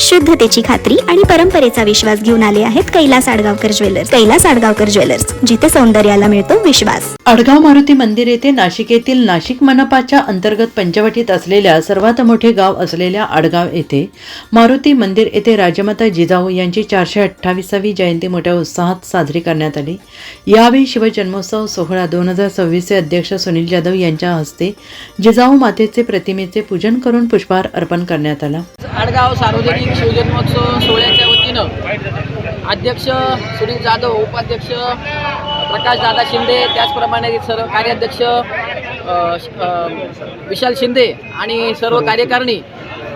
शुद्धतेची खात्री आणि परंपरेचा विश्वास घेऊन आले आहेत कैलास आडगावकर ज्वेलर्स. कैलास आडगावकर ज्वेलर्स जिथे सौंदर्याला मिळतो विश्वास. अडगाव मारुती मंदिर येथे नाशिक येथील नाशिक मनपाच्या अंतर्गत पंचवटीत असलेल्या सर्वात मोठे गाव असलेल्या अडगाव येथे मारुती मंदिर येथे राजमाता जिजाऊ यांची चारशे अठ्ठावीसावी जयंती मोठ्या उत्साहात साजरी करण्यात आली. यावेळी शिवजन्मोत्सव सोहळा दोन हजार सव्वीसचे अध्यक्ष सुनील जाधव यांच्या हस्ते जिजाऊ मातेचे प्रतिमेचे पूजन करून पुष्पहार अर्पण करण्यात आला. आडगाव सार्वजनिक शिवजन्मोत्सव सोहळ्याच्या वतीनं अध्यक्ष सुनील जाधव उपाध्यक्ष प्रकाश दादा शिंदे त्याचप्रमाणे सर्व कार्याध्यक्ष विशाल शिंदे आणि सर्व कार्यकारिणी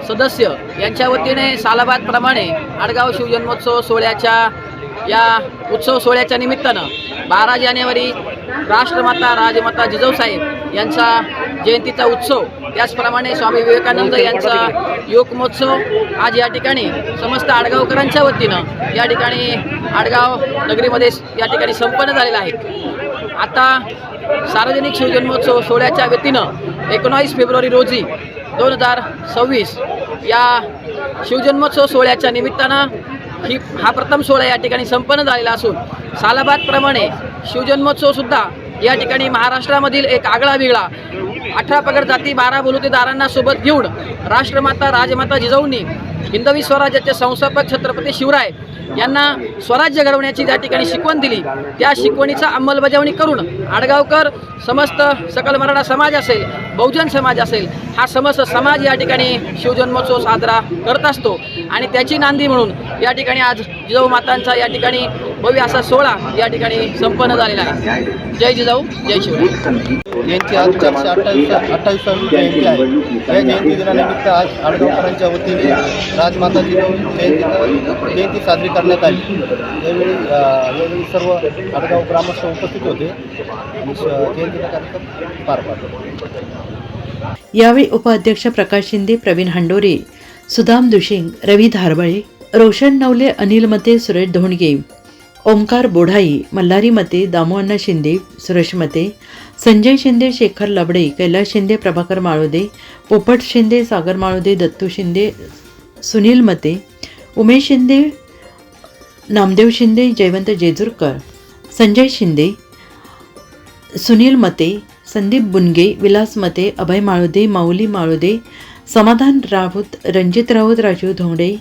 सदस्य यांच्या वतीने सालाबादप्रमाणे आडगाव शिवजन्मोत्सव सोहळ्याच्या या उत्सव सोहळ्याच्या निमित्तानं बारा जानेवारी राष्ट्रमाता राजमाता जिजाऊसाहेब यांचा जयंतीचा उत्सव. त्याचप्रमाणे स्वामी विवेकानंद यांचा योग महोत्सव आज या ठिकाणी समस्त आडगावकरांच्या वतीनं या ठिकाणी आडगाव नगरीमध्ये या ठिकाणी संपन्न झालेला आहे. आता सार्वजनिक शिवजन्मोत्सव सोहळ्याच्या वतीनं एकोणावीस फेब्रुवारी रोजी दोन हजार सव्वीस या शिवजन्मोत्सव सोहळ्याच्या निमित्तानं ही हा प्रथम सोहळा या ठिकाणी संपन्न झालेला असून सालाबादप्रमाणे शिवजन्मोत्सवसुद्धा या ठिकाणी महाराष्ट्रामधील एक आगळा वेगळा अठरा पगड जाती बारा बलुतेदारांना सोबत घेऊन राष्ट्रमाता राजमाता जिजाऊंनी हिंदवी स्वराज्याचे संस्थापक छत्रपती शिवराय यांना स्वराज्य घडवण्याची त्या ठिकाणी शिकवण दिली. त्या शिकवणीचा अंमलबजावणी करून आडगावकर समस्त सकल मराठा समाज असेल बहुजन समाज असेल हा समस्त समाज या ठिकाणी शिवजन्मोत्सव साजरा करत असतो. आणि त्याची नांदी म्हणून या ठिकाणी आज जिजाऊ मातांचा या ठिकाणी भव्य असा सोहळा या ठिकाणी संपन्न झालेला आहे. जय जिजाऊ जय शिवराय. यांची आज चारशे अठ्ठावीस अठ्ठावीसावी जयंती आहे. या जयंती दिनानिमित्त आज आडगावकरांच्या वतीने राजमाता जिजाऊ जयंती जयंती साजरी करण्यात आली. यावेळी यावेळी सर्व आडगाव ग्रामस्थ उपस्थित होते. जयंतीचा कार्यक्रम पार पाडला. यावेळी उपाध्यक्ष प्रकाश शिंदे प्रवीण हंडोरे सुदाम दुशिंग रवी धारबळे रोशन नवले अनिल मते सुरेश धोंडगे ओंकार बोढाई मल्हारी मते दामोअण्णा शिंदे सुरेश मते संजय शिंदे शेखर लबडे कैलास शिंदे प्रभाकर माळोदे पोपट शिंदे सागर माळोदे दत्तू शिंदे सुनील मते उमेश शिंदे नामदेव शिंदे जयवंत जेजुरकर संजय शिंदे सुनील मते संदीप बुनगे विलास मते अभय माळुदे माऊली माळुदे समाधान राऊत रणजित राऊत राजीव धोंडे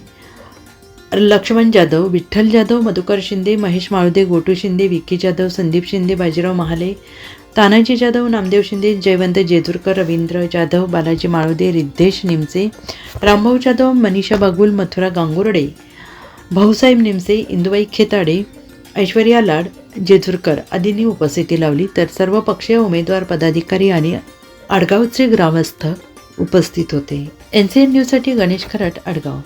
लक्ष्मण जाधव विठ्ठल जाधव मधुकर शिंदे महेश माळुदे गोटू शिंदे विक्की जाधव संदीप शिंदे बाजीराव महाले तानाजी जाधव नामदेव शिंदे जयवंत जेजुरकर रवींद्र जाधव बालाजी माळुदे रिद्धेश निमसे रामभाऊ जाधव मनीषा बागुल मथुरा गांगुर्डे भाऊसाहेब निमसे इंदुबाई खेताडे ऐश्वर्या लाड जेजुरकर आदींनी उपस्थिती लावली. तर सर्व पक्षीय उमेदवार पदाधिकारी आणि आडगावचे ग्रामस्थ उपस्थित होते. एन सी एन न्यूजसाठी गणेश खराट आडगाव.